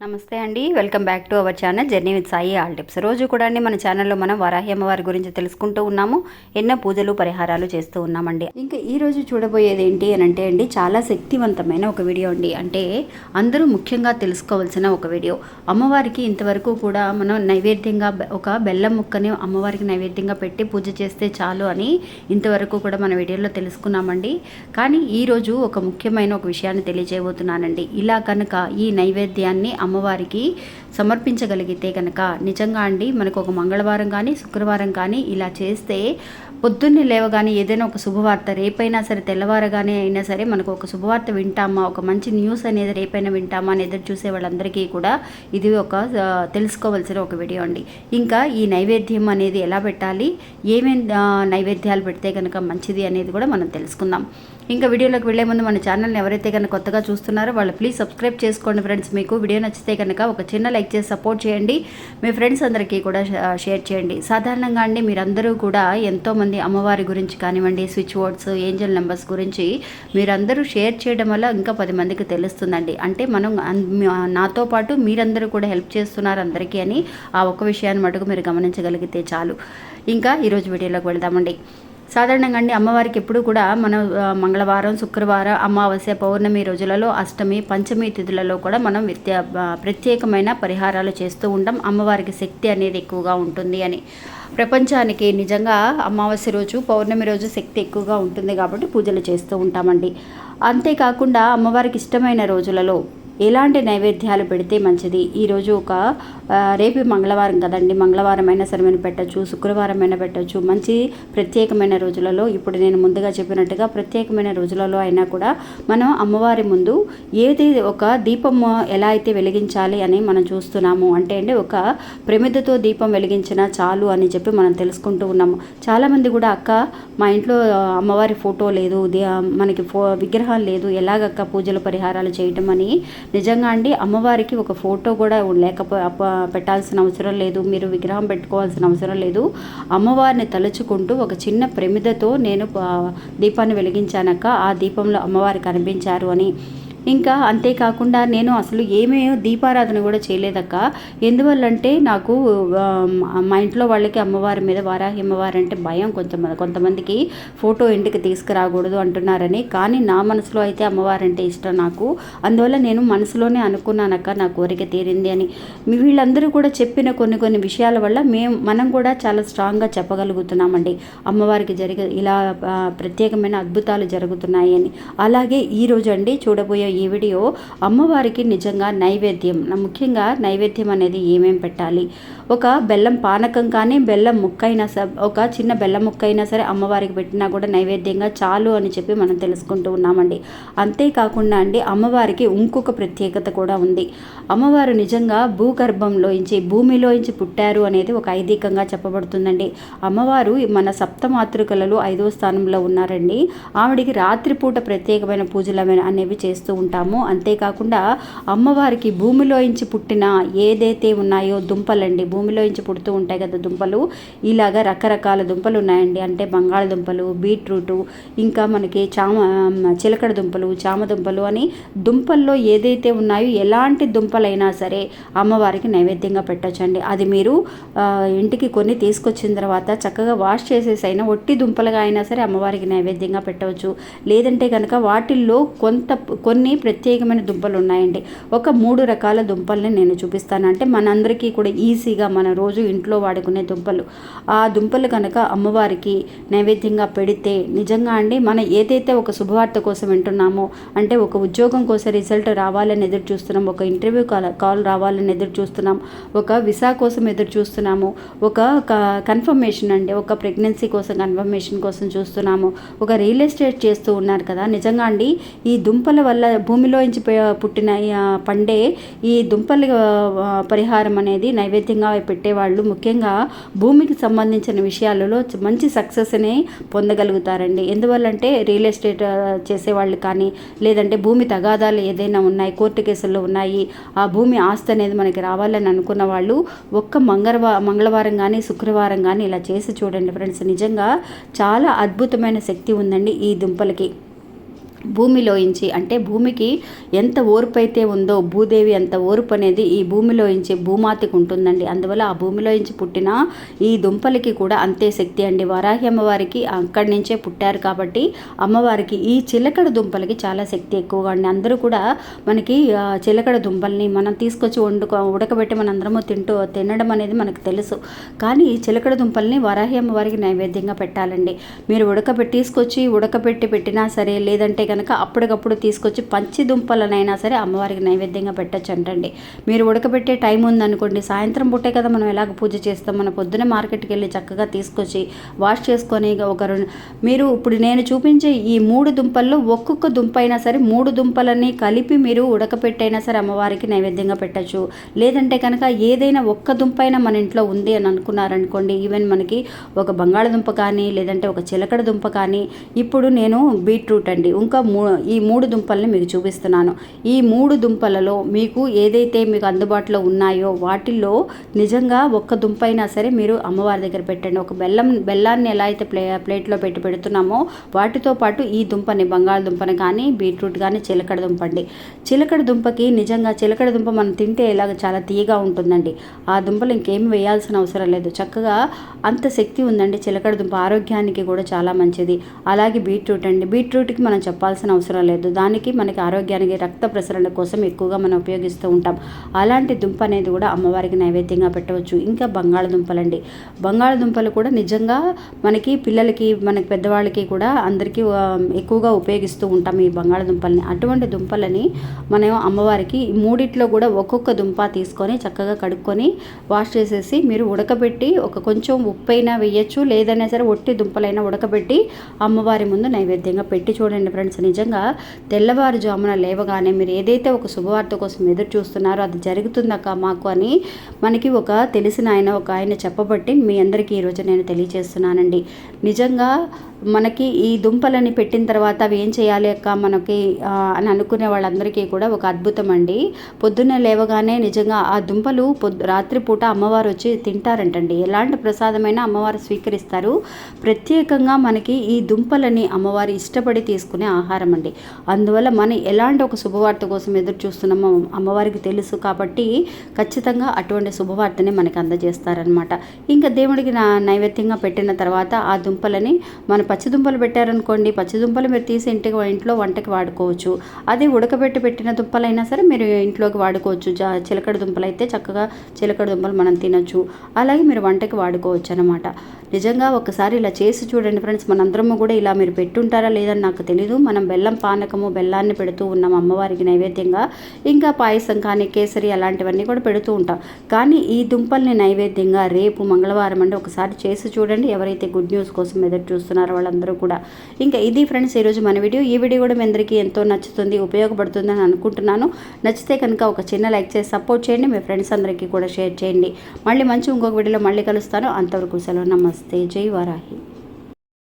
నమస్తే అండి. Welcome back to our channel journey with Sai all tips. రోజు కూడా అండి మన ఛానల్లో మనం వరాహి అమ్మవారి గురించి తెలుసుకుంటూ ఉన్నాము. ఎన్నో పూజలు పరిహారాలు చేస్తూ ఉన్నామండి. ఇంకా ఈ రోజు చూడబోయేది ఏంటి అని అంటే అండి చాలా శక్తివంతమైన ఒక వీడియో అండి. అంటే అందరూ ముఖ్యంగా తెలుసుకోవాల్సిన ఒక వీడియో. అమ్మవారికి ఇంతవరకు కూడా మనం నైవేద్యంగా ఒక బెల్లం ముక్కని అమ్మవారికి నైవేద్యంగా పెట్టి పూజ చేస్తే చాలు అని ఇంతవరకు కూడా మన వీడియోలో తెలుసుకున్నామండి. కానీ ఈరోజు ఒక ముఖ్యమైన ఒక విషయాన్ని తెలియజేయబోతున్నానండి. ఇలా కనుక ఈ నైవేద్యాన్ని అమ్మవారికి సమర్పించగలిగితే కనుక నిజంగా అండి మనకు ఒక మంగళవారం కానీ శుక్రవారం కానీ ఇలా చేస్తే పొద్దున్నే లేవగానే ఏదైనా ఒక శుభవార్త రేపైనా సరే తెల్లవారగానే అయినా సరే మనకు ఒక శుభవార్త వింటామా ఒక మంచి న్యూస్ అనేది రేపైనా వింటామా అని ఎదురు చూసే వాళ్ళందరికీ కూడా ఇది ఒక తెలుసుకోవలసిన తెలుసుకోవాల్సిన ఒక వీడియో అండి. ఇంకా ఈ నైవేద్యం అనేది ఎలా పెట్టాలి ఏమేమి నైవేద్యాలు పెడితే కనుక మంచిది అనేది కూడా మనం తెలుసుకుందాం. ఇంకా వీడియోలోకి వెళ్ళే ముందు మన ఛానల్ని ఎవరైతే కనుక కొత్తగా చూస్తున్నారో వాళ్ళు ప్లీజ్ సబ్స్క్రైబ్ చేసుకోండి ఫ్రెండ్స్ మీకు వీడియో నచ్చితే కనుక ఒక చిన్న లైక్ చేసి సపోర్ట్ చేయండి. మీ ఫ్రెండ్స్ అందరికీ కూడా షేర్ చేయండి. సాధారణంగా అండి మీరందరూ కూడా ఎంతోమంది అమ్మవారి గురించి కానివ్వండి స్విచ్ బోర్డ్స్ ఏంజల్ నెంబర్స్ గురించి మీరందరూ షేర్ చేయడం వల్ల ఇంకా పది మందికి తెలుస్తుందండి. అంటే మనం నాతో పాటు మీరందరూ కూడా హెల్ప్ చేస్తున్నారు అందరికీ అని ఆ ఒక్క విషయాన్ని మటుకు మీరు గమనించగలిగితే చాలు. ఇంకా ఈరోజు వీడియోలోకి వెళ్దామండి. సాధారణంగా అండి అమ్మవారికి ఎప్పుడు కూడా మనం మంగళవారం శుక్రవారం అమావాస్య పౌర్ణమి రోజులలో అష్టమి పంచమి తిథులలో కూడా మనం విత్య ప్రత్యేకమైన పరిహారాలు చేస్తూ ఉంటాం అమ్మవారికి శక్తి అనేది ఎక్కువగా ఉంటుంది అని. ప్రపంచానికి నిజంగా అమావాస్య రోజు పౌర్ణమి రోజు శక్తి ఎక్కువగా ఉంటుంది కాబట్టి పూజలు చేస్తూ ఉంటామండి. అంతేకాకుండా అమ్మవారికి ఇష్టమైన రోజులలో ఎలాంటి నైవేద్యాలు పెడితే మంచిది? ఈరోజు ఒక రేపు మంగళవారం కదండి. మంగళవారం అయినా సరే మనం పెట్టచ్చు శుక్రవారం అయినా పెట్టచ్చు. మంచి ప్రత్యేకమైన రోజులలో ఇప్పుడు నేను ముందుగా చెప్పినట్టుగా ప్రత్యేకమైన రోజులలో అయినా కూడా మనం అమ్మవారి ముందు ఏది ఒక దీపం ఎలా అయితే వెలిగించాలి అని మనం చూస్తున్నాము. అంటే అండి ఒక ప్రమిదతో దీపం వెలిగించినా చాలు అని చెప్పి మనం తెలుసుకుంటూ ఉన్నాము. చాలామంది కూడా అక్క మా ఇంట్లో అమ్మవారి ఫోటో లేదు. మనకి ఫో విగ్రహం లేదు. ఎలాగక్క పూజలు పరిహారాలు చేయటం అని నిజంగా అండి అమ్మవారికి ఒక ఫోటో కూడా లేకపో పెట్టాల్సిన అవసరం లేదు మీరు విగ్రహం పెట్టుకోవాల్సిన అవసరం లేదు. అమ్మవారిని తలుచుకుంటూ ఒక చిన్న ప్రమిదతో నేను దీపాన్ని వెలిగించానక్క ఆ దీపంలో అమ్మవారు కనిపించారు అని. ఇంకా అంతేకాకుండా నేను అసలు ఏమేమో దీపారాధన కూడా చేయలేదక్క. ఎందువల్లంటే నాకు మా ఇంట్లో వాళ్ళకి అమ్మవారి మీద వారాహి అమ్మవారు అంటే భయం కొంచెం కొంతమందికి ఫోటో ఇంటికి తీసుకురాకూడదు అంటున్నారని. కానీ నా మనసులో అయితే అమ్మవారు అంటే ఇష్టం నాకు. అందువల్ల నేను మనసులోనే అనుకున్నానక్క నా కోరిక తీరింది అని. వీళ్ళందరూ కూడా చెప్పిన కొన్ని కొన్ని విషయాల వల్ల మేము మనం కూడా చాలా స్ట్రాంగ్గా చెప్పగలుగుతున్నామండి. అమ్మవారికి జరిగే ఇలా ప్రత్యేకమైన అద్భుతాలు జరుగుతున్నాయి అని అలాగే ఈ అండి చూడబోయే ఈ వీడియో అమ్మవారికి నిజంగా నైవేద్యం. ముఖ్యంగా నైవేద్యం అనేది ఏమేం పెట్టాలి? ఒక బెల్లం పానకం కానీ బెల్లం ముక్క అయినా సరే ఒక చిన్న బెల్లం ముక్క అయినా సరే అమ్మవారికి పెట్టినా కూడా నైవేద్యంగా చాలు అని చెప్పి మనం తెలుసుకుంటూ ఉన్నామండి. అంతేకాకుండా అండి అమ్మవారికి ఇంకొక ప్రత్యేకత కూడా ఉంది. అమ్మవారు నిజంగా భూగర్భంలో ఇంచి భూమిలో ఇంచి పుట్టారు అనేది ఒక ఐదీకంగా చెప్పబడుతుందండి. అమ్మవారు మన సప్త మాతృకలలో ఐదో స్థానంలో ఉన్నారండి. ఆవిడికి రాత్రిపూట ప్రత్యేకమైన పూజలు అనేవి చేస్తూ ఉంటాము అంతేకాకుండా అమ్మవారికి భూమిలో ఇంచి పుట్టిన ఏదైతే ఉన్నాయో దుంపలండి భూమిలో ఇంచి పుడుతూ ఉంటాయి కదా దుంపలు ఇలాగా రకరకాల దుంపలు ఉన్నాయండి. అంటే బంగాళదుంపలు బీట్రూటు ఇంకా మనకి చామ చిలకడ దుంపలు చామ దుంపలు అని దుంపల్లో ఏదైతే ఉన్నాయో ఎలాంటి దుంపలైనా సరే అమ్మవారికి నైవేద్యంగా పెట్టచ్చండి. అది మీరు ఇంటికి కొన్ని తీసుకొచ్చిన తర్వాత చక్కగా వాష్ చేసేసి అయినా ఒట్టి దుంపలుగా అయినా సరే అమ్మవారికి నైవేద్యంగా పెట్టవచ్చు. లేదంటే కనుక వాటిల్లో కొంత కొన్ని ప్రత్యేకమైన దుంపలు ఉన్నాయండి ఒక మూడు రకాల దుంపల్ని నేను చూపిస్తాను. అంటే మనందరికీ కూడా ఈజీగా మన రోజు ఇంట్లో వాడుకునే దుంపలు. ఆ దుంపలు కనుక అమ్మవారికి నైవేద్యంగా పెడితే నిజంగా అండి మనం ఏదైతే ఒక శుభవార్త కోసం వింటున్నామో అంటే ఒక ఉద్యోగం కోసం రిజల్ట్ రావాలని ఎదురు చూస్తున్నాం ఒక ఇంటర్వ్యూ కాల్ కాల్ రావాలని ఎదురు చూస్తున్నాం ఒక విసా కోసం ఎదురు చూస్తున్నాము ఒక కన్ఫర్మేషన్ అండి ఒక ప్రెగ్నెన్సీ కోసం కన్ఫర్మేషన్ కోసం చూస్తున్నాము ఒక రియల్ ఎస్టేట్ చేస్తూ ఉన్నారు కదా. నిజంగా అండి ఈ దుంపల వల్ల భూమిలో నుంచి పుట్టిన పండే ఈ దుంపల పరిహారం అనేది నైవేద్యంగా పెట్టేవాళ్ళు ముఖ్యంగా భూమికి సంబంధించిన విషయాలలో మంచి సక్సెస్ని పొందగలుగుతారండి. ఎందువల్లంటే రియల్ ఎస్టేట్ చేసేవాళ్ళు కానీ లేదంటే భూమి తగాదాలు ఏదైనా ఉన్నాయి కోర్టు కేసుల్లో ఉన్నాయి ఆ భూమి ఆస్తి అనేది మనకి రావాలని అనుకున్న వాళ్ళు ఒక్క మంగళవా మంగళవారం కానీ శుక్రవారం కానీ ఇలా చేసి చూడండి ఫ్రెండ్స్. నిజంగా చాలా అద్భుతమైన శక్తి ఉందండి ఈ దుంపలకి. భూమిలోంచి అంటే భూమికి ఎంత ఓర్పు అయితే ఉందో భూదేవి అంత ఓర్పు అనేది ఈ భూమిలోంచి భూమాతకి ఉంటుందండి. అందువల్ల ఆ భూమిలోంచి పుట్టిన ఈ దుంపలకి కూడా అంతే శక్తి అండి. వరాహి అమ్మవారికి అక్కడి నుంచే పుట్టారు కాబట్టి అమ్మవారికి ఈ చిలకడ దుంపలకి చాలా శక్తి ఎక్కువగా అండి. అందరూ కూడా మనకి చిలకడ దుంపల్ని మనం తీసుకొచ్చి వండుకో ఉడకబెట్టి మన అందరము తింటూ తినడం అనేది మనకు తెలుసు. కానీ ఈ చిలకడ దుంపల్ని వరాహి అమ్మవారికి నైవేద్యంగా పెట్టాలండి. మీరు ఉడకబెట్టి తీసుకొచ్చి ఉడకబెట్టి పెట్టినా సరే లేదంటే కనుక అప్పటికప్పుడు తీసుకొచ్చి పంచి దుంపలనైనా సరే అమ్మవారికి నైవేద్యంగా పెట్టచ్చు అంటండి మీరు ఉడకబెట్టే టైం ఉందనుకోండి సాయంత్రం పుట్టే కదా మనం ఎలాగ పూజ చేస్తాం. మన పొద్దున మార్కెట్కి వెళ్ళి చక్కగా తీసుకొచ్చి వాష్ చేసుకొని ఒక రెండు మీరు ఇప్పుడు నేను చూపించే ఈ మూడు దుంపల్లో ఒక్కొక్క దుంప అయినా సరే మూడు దుంపలని కలిపి మీరు ఉడకపెట్టైనా సరే అమ్మవారికి నైవేద్యంగా పెట్టచ్చు. లేదంటే కనుక ఏదైనా ఒక్క దుంప అయినా మన ఇంట్లో ఉంది అని అనుకున్నారనుకోండి ఈవెన్ మనకి ఒక బంగాళదుంప కానీ లేదంటే ఒక చిలకడ దుంప కానీ ఇప్పుడు నేను బీట్రూట్ అండి. ఇంకా మూ ఈ మూడు దుంపల్ని మీకు చూపిస్తున్నాను. ఈ మూడు దుంపలలో మీకు ఏదైతే మీకు అందుబాటులో ఉన్నాయో వాటిల్లో నిజంగా ఒక్క దుంప అయినా సరే మీరు అమ్మవారి దగ్గర పెట్టండి. ఒక బెల్లం బెల్లాన్ని ఎలా అయితే ప్లే ప్లేట్లో పెట్టి పెడుతున్నామో వాటితో పాటు ఈ దుంపని బంగాళదుంపని కానీ బీట్రూట్ కానీ చిలకడ దుంప అండి చిలకడ దుంపకి నిజంగా చిలకడ దుంప మనం తింటే ఇలాగ చాలా తీయగా ఉంటుందండి. ఆ దుంపలు ఇంకేమి వేయాల్సిన అవసరం లేదు. చక్కగా అంత శక్తి ఉందండి. చిలకడ దుంప ఆరోగ్యానికి కూడా చాలా మంచిది. అలాగే బీట్రూట్ అండి. బీట్రూట్కి మనం చెప్పాలి చెప్పాల్సిన అవసరం లేదు. దానికి మనకి ఆరోగ్యానికి రక్త ప్రసరణ కోసం ఎక్కువగా మనం ఉపయోగిస్తూ ఉంటాం. అలాంటి దుంప అనేది కూడా అమ్మవారికి నైవేద్యంగా పెట్టవచ్చు. ఇంకా బంగాళదుంపలండి. బంగాళదుంపలు కూడా నిజంగా మనకి పిల్లలకి మనకి పెద్దవాళ్ళకి కూడా అందరికీ ఎక్కువగా ఉపయోగిస్తూ ఉంటాం ఈ బంగాళదుంపల్ని. అటువంటి దుంపలని మనం అమ్మవారికి మూడిట్లో కూడా ఒక్కొక్క దుంప తీసుకొని చక్కగా కడుక్కొని వాష్ చేసేసి మీరు ఉడకబెట్టి ఒక కొంచెం ఉప్పు అయినా వేయచ్చు. లేదైనా సరే ఒట్టి దుంపలైనా ఉడకబెట్టి అమ్మవారి ముందు నైవేద్యంగా పెట్టి చూడండి ఫ్రెండ్స్. నిజంగా తెల్లవారుజామున లేవగానే మీరు ఏదైతే ఒక శుభవార్త కోసం ఎదురు చూస్తున్నారో అది జరుగుతుందక్క మాకు అని మనకి ఒక తెలిసిన ఆయన ఒక ఆయన చెప్పబట్టి మీ అందరికీ ఈరోజు నేను తెలియజేస్తున్నానండి నిజంగా మనకి ఈ దుంపలని పెట్టిన తర్వాత అవి ఏం చేయాలి అక్క మనకి అని అనుకునే వాళ్ళందరికీ కూడా ఒక అద్భుతం అండి పొద్దున్నే లేవగానే నిజంగా ఆ దుంపలు పొద్దు రాత్రిపూట అమ్మవారు వచ్చి తింటారంటండి. ఎలాంటి ప్రసాదమైనా అమ్మవారు స్వీకరిస్తారు. ప్రత్యేకంగా మనకి ఈ దుంపలని అమ్మవారు ఇష్టపడి తీసుకునే ఆహారం ఆహారం అండి. అందువల్ల మనం ఎలాంటి ఒక శుభవార్త కోసం ఎదురు చూస్తున్నామో అమ్మవారికి తెలుసు కాబట్టి ఖచ్చితంగా అటువంటి శుభవార్తని మనకి అందజేస్తారనమాట ఇంకా దేవుడికి నా నైవేద్యంగా పెట్టిన తర్వాత ఆ దుంపలని మన పచ్చి దుంపలు పెట్టారనుకోండి పచ్చి దుంపలు మీరు తీసి ఇంటికి ఇంట్లో వంటకి వాడుకోవచ్చు. అది ఉడకబెట్టి పెట్టిన దుంపలైనా సరే మీరు ఇంట్లోకి వాడుకోవచ్చు. జా చిలకడ దుంపలు అయితే చక్కగా చిలకడ దుంపలు మనం తినొచ్చు. అలాగే మీరు వంటకి వాడుకోవచ్చు అనమాట నిజంగా ఒకసారి ఇలా చేసి చూడండి ఫ్రెండ్స్ మనందరము కూడా ఇలా మీరు పెట్టుంటారా లేదని నాకు తెలీదు. మనం బెల్లం పానకము బెల్లాన్ని పెడుతూ ఉన్నాం అమ్మవారికి నైవేద్యంగా. ఇంకా పాయసం కానీ కేసరి అలాంటివన్నీ కూడా పెడుతూ ఉంటాం. కానీ ఈ దుంపల్ని నైవేద్యంగా రేపు మంగళవారం అంటే ఒకసారి చేసి చూడండి. ఎవరైతే గుడ్ న్యూస్ కోసం ఎదురు చూస్తున్నారో వాళ్ళందరూ కూడా. ఇంకా ఇది ఫ్రెండ్స్ ఈరోజు మన వీడియో. ఈ వీడియో కూడా మీ అందరికీ ఎంతో నచ్చుతుంది ఉపయోగపడుతుందని అనుకుంటున్నాను. నచ్చితే కనుక ఒక చిన్న లైక్ చేసి సపోర్ట్ చేయండి. మీ ఫ్రెండ్స్ అందరికీ కూడా షేర్ చేయండి. మళ్ళీ మంచి ఇంకొక వీడియోలో మళ్ళీ కలుస్తాను. అంతవరకు సెలవు నమస్తే. జై వారాహి